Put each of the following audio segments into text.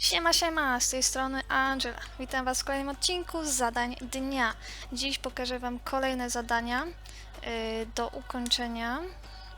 Siema, siema, z tej strony Angela. Witam Was w kolejnym odcinku z zadań dnia. Dziś pokażę Wam kolejne zadania y, do ukończenia.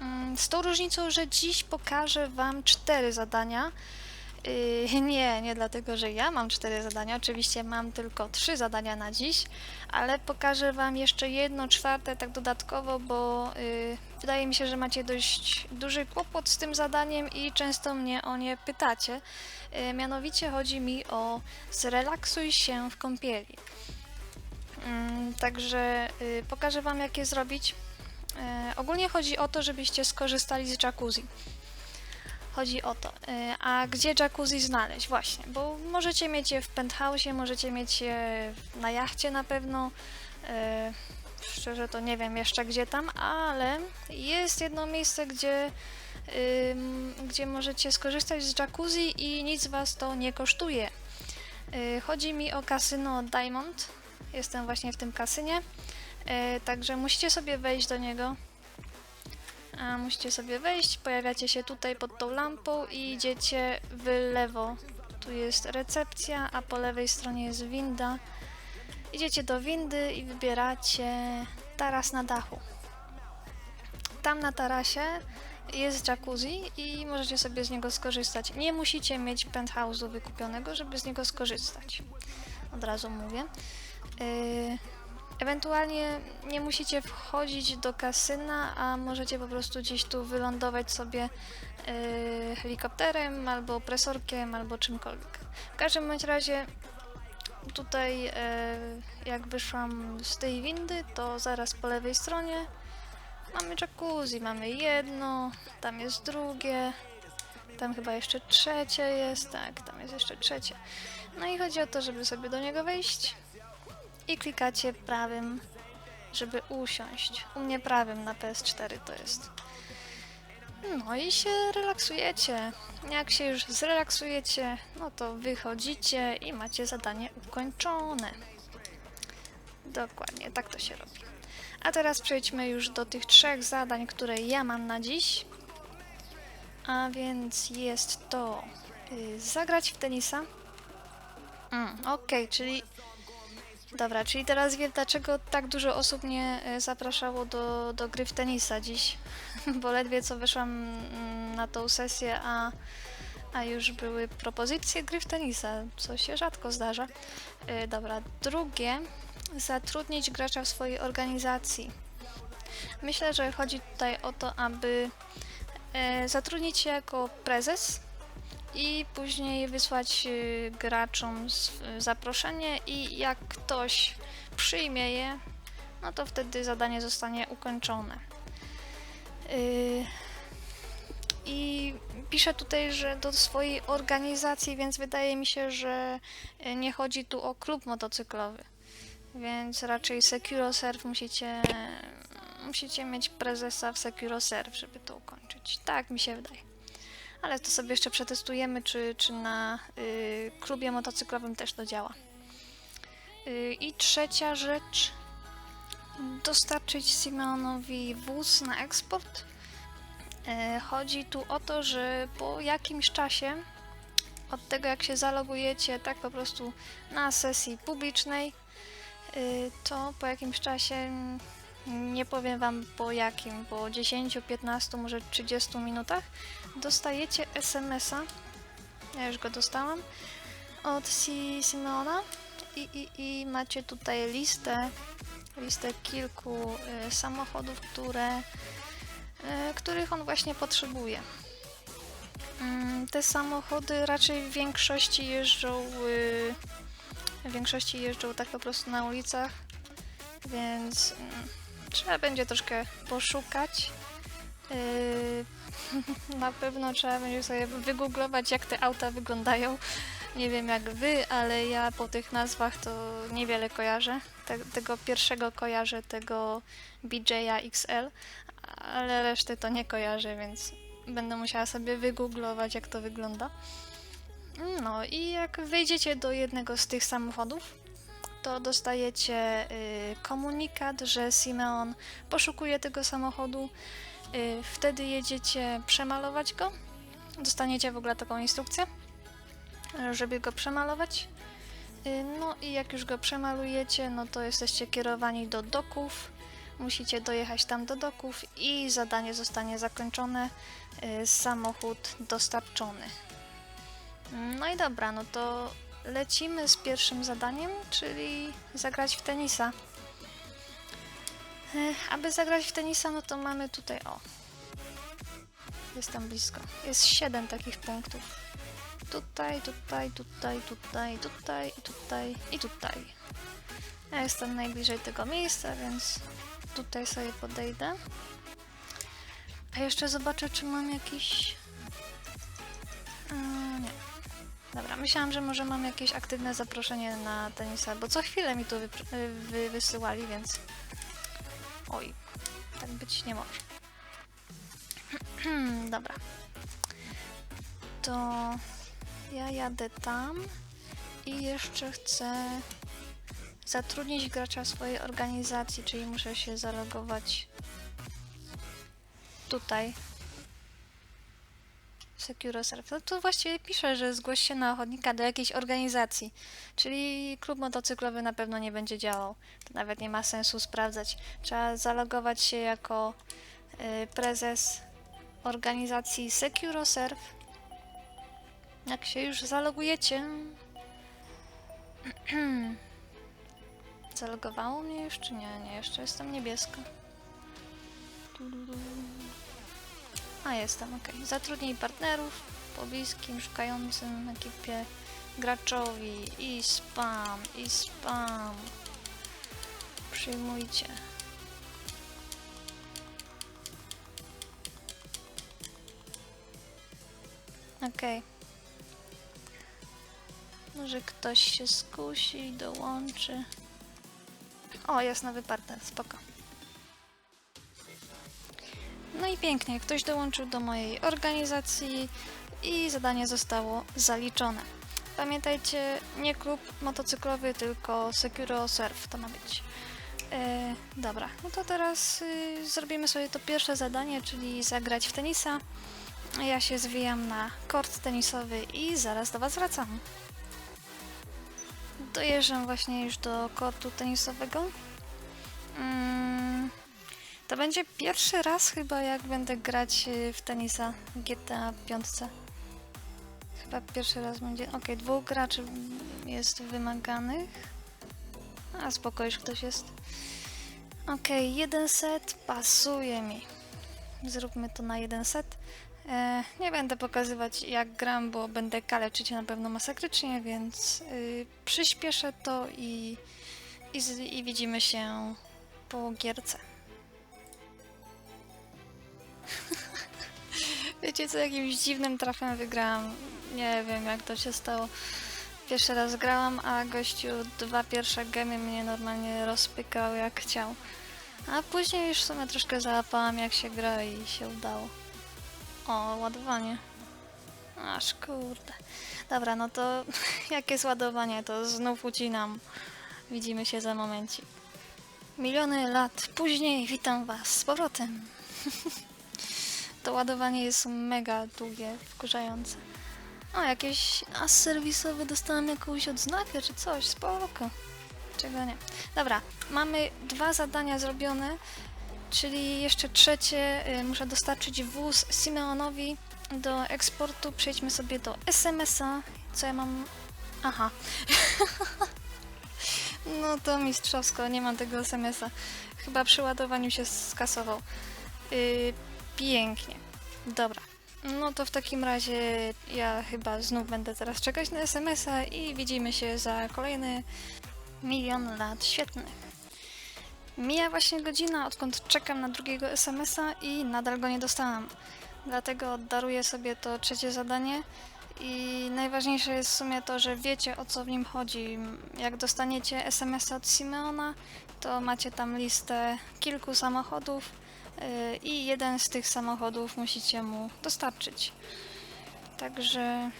Mm, Z tą różnicą, że dziś pokażę Wam cztery zadania. Y, Nie, nie dlatego, że ja mam cztery zadania. Oczywiście mam tylko trzy zadania na dziś, ale pokażę Wam jeszcze jedno czwarte tak dodatkowo, bo y, wydaje mi się, że macie dość duży kłopot z tym zadaniem i często mnie o nie pytacie. Y, Mianowicie chodzi mi o zrelaksuj się w kąpieli. Mm, Także y, pokażę Wam, jak je zrobić. Y, Ogólnie chodzi o to, żebyście skorzystali z jacuzzi. Chodzi o to. Y, A gdzie jacuzzi znaleźć? Właśnie, bo możecie mieć je w penthouse, możecie mieć je na jachcie na pewno. Szczerze to nie wiem jeszcze gdzie tam, ale jest jedno miejsce, gdzie ym, gdzie możecie skorzystać z jacuzzi i nic was to nie kosztuje. Yy, chodzi mi o kasyno Diamond. Jestem właśnie w tym kasynie. Yy, także musicie sobie wejść do niego. A, musicie sobie wejść, pojawiacie się tutaj pod tą lampą i idziecie w lewo. Tu jest recepcja, a po lewej stronie jest winda. Idziecie do windy i wybieracie taras na dachu. Tam na tarasie jest jacuzzi i możecie sobie z niego skorzystać. Nie musicie mieć penthouse'u wykupionego, żeby z niego skorzystać. Od razu mówię. Yy, ewentualnie nie musicie wchodzić do kasyna, a możecie po prostu gdzieś tu wylądować sobie yy, helikopterem, albo presorkiem, albo czymkolwiek. W każdym bądź razie tutaj yy, jak wyszłam z tej windy, to zaraz po lewej stronie Mamy jacuzzi, mamy jedno, tam jest drugie, tam chyba jeszcze trzecie jest, tak, tam jest jeszcze trzecie. No i chodzi o to, żeby sobie do niego wejść i klikacie prawym, żeby usiąść. U mnie prawym na PS4 to jest. No i się relaksujecie. Jak się już zrelaksujecie, no to wychodzicie i macie zadanie ukończone. Dokładnie, tak to się robi. A teraz przejdźmy już do tych trzech zadań, które ja mam na dziś. A więc jest to y, zagrać w tenisa. Mm, Okej, czyli. Dobra, czyli teraz wiem, dlaczego tak dużo osób mnie y, zapraszało do, do gry w tenisa dziś. Bo ledwie co wyszłam mm, na tą sesję, a, a już były propozycje gry w tenisa, co się rzadko zdarza. Y, dobra, drugie zatrudnić gracza w swojej organizacji. Myślę, że chodzi tutaj o to, aby e, zatrudnić się jako prezes i później wysłać e, graczom zaproszenie i jak ktoś przyjmie je, no to wtedy zadanie zostanie ukończone. Y, I piszę tutaj, że do swojej organizacji, więc wydaje mi się, że nie chodzi tu o klub motocyklowy. Więc raczej SecuroServe musicie, musicie mieć prezesa w SecuroServe, żeby to ukończyć. Tak mi się wydaje. Ale to sobie jeszcze przetestujemy, czy, czy na y, klubie motocyklowym też to działa. Y, I trzecia rzecz. Dostarczyć Simeonowi wóz na eksport. Y, chodzi tu o to, że po jakimś czasie od tego jak się zalogujecie tak po prostu na sesji publicznej, y, to po jakimś czasie, nie powiem wam po jakim, po 10, 15, może 30 minutach, dostajecie SMS-a. Ja już go dostałam od Si- Simeona i, i, i macie tutaj listę, listę kilku y, samochodów, które, y, których on właśnie potrzebuje. Mm, Te samochody raczej w większości jeżdżą y, w większości jeżdżą tak po prostu na ulicach, więc mm, trzeba będzie troszkę poszukać. Na pewno trzeba będzie sobie wygooglować, jak te auta wyglądają. Nie wiem jak wy, ale ja po tych nazwach to niewiele kojarzę. Te, tego pierwszego kojarzę, tego BJ'a XL, ale reszty to nie kojarzę, więc będę musiała sobie wygooglować, jak to wygląda. No i jak wejdziecie do jednego z tych samochodów, to dostajecie y, komunikat, że Simeon poszukuje tego samochodu. Y, wtedy jedziecie przemalować go. Dostaniecie w ogóle taką instrukcję. Żeby go przemalować. Y, No i jak już go przemalujecie, no to jesteście kierowani do doków. Musicie dojechać tam do doków i zadanie zostanie zakończone, y, samochód dostarczony. No i dobra, no to lecimy z pierwszym zadaniem, czyli zagrać w tenisa. E, Aby zagrać w tenisa, no to mamy tutaj, o, jest tam blisko. Jest 7 takich punktów. Tutaj, tutaj, tutaj, tutaj, tutaj, tutaj i tutaj. Ja jestem najbliżej tego miejsca, więc tutaj sobie podejdę. A jeszcze zobaczę, czy mam jakiś... A, nie. Dobra, myślałam, że może mam jakieś aktywne zaproszenie na tenisa, bo co chwilę mi wypr- wy wysyłali, więc... Oj, tak być nie może. Dobra. To ja jadę tam i jeszcze chcę zatrudnić gracza swojej organizacji, czyli muszę się zalogować tutaj. SecuroServe. No to właściwie pisze, że zgłoś się na ochotnika do jakiejś organizacji. Czyli klub motocyklowy na pewno nie będzie działał. To nawet nie ma sensu sprawdzać. Trzeba zalogować się jako y, prezes organizacji SecuroServe. Jak się już zalogujecie. Zalogowało mnie już, czy nie? Nie, jeszcze jestem niebieska. A jestem, ok. Zatrudnij partnerów pobliskim, szukającym ekipie graczowi i spam, i spam. Przyjmujcie. Okej. Może ktoś się skusi i dołączy. O, jest nowy spoko. No i pięknie, ktoś dołączył do mojej organizacji i zadanie zostało zaliczone. Pamiętajcie, nie klub motocyklowy, tylko Securo Surf to ma być. E, dobra, no to teraz y, zrobimy sobie to pierwsze zadanie, czyli zagrać w tenisa. Ja się zwijam na kort tenisowy i zaraz do Was wracam. Dojeżdżam właśnie już do kortu tenisowego. Mm, to będzie pierwszy raz chyba jak będę grać y, w tenisa GTA 5. Chyba pierwszy raz będzie. Ok, dwóch graczy jest wymaganych. A spoko, już ktoś jest. Ok, jeden set pasuje mi. Zróbmy to na jeden set. E, nie będę pokazywać jak gram, bo będę kaleczyć na pewno masakrycznie, więc y, przyspieszę to i, i, i widzimy się po gierce. Wiecie co, jakimś dziwnym trafem wygrałam. Nie wiem jak to się stało. Pierwszy raz grałam, a gościu dwa pierwsze gemy mnie normalnie rozpykał jak chciał. A później już w sumie troszkę załapałam jak się gra i się udało. O, ładowanie. Aż kurde. Dobra, no to jak jest ładowanie, to znów ucinam. Widzimy się za momencik. Miliony lat później witam was z powrotem. to ładowanie jest mega długie, wkurzające. O, jakieś as serwisowy dostałam jakąś odznakę czy coś, spoko. Czego nie. Dobra, mamy dwa zadania zrobione, czyli jeszcze trzecie. Y, muszę dostarczyć wóz Simeonowi do eksportu. Przejdźmy sobie do SMS-a. Co ja mam? Aha. no to mistrzowsko, nie mam tego SMS-a. Chyba przy ładowaniu się skasował. Yy, pięknie. Dobra. No to w takim razie ja chyba znów będę teraz czekać na SMS-a i widzimy się za kolejny milion lat świetnych. Mija właśnie godzina, odkąd czekam na drugiego SMS-a i nadal go nie dostałam. Dlatego daruję sobie to trzecie zadanie i najważniejsze jest w sumie to, że wiecie o co w nim chodzi. Jak dostaniecie SMS-a od Simeona, to macie tam listę kilku samochodów yy, i jeden z tych samochodów musicie mu dostarczyć. Także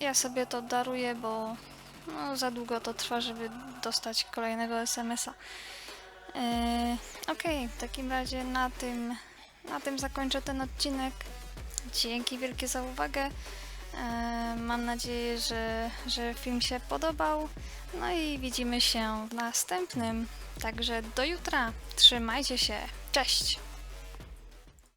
ja sobie to daruję, bo no, za długo to trwa, żeby dostać kolejnego SMS-a. Yy, Okej, w takim razie na tym, na tym zakończę ten odcinek. Dzięki wielkie za uwagę. E, Mam nadzieję, że, że film się podobał. No i widzimy się w następnym. Także do jutra. Trzymajcie się. Cześć!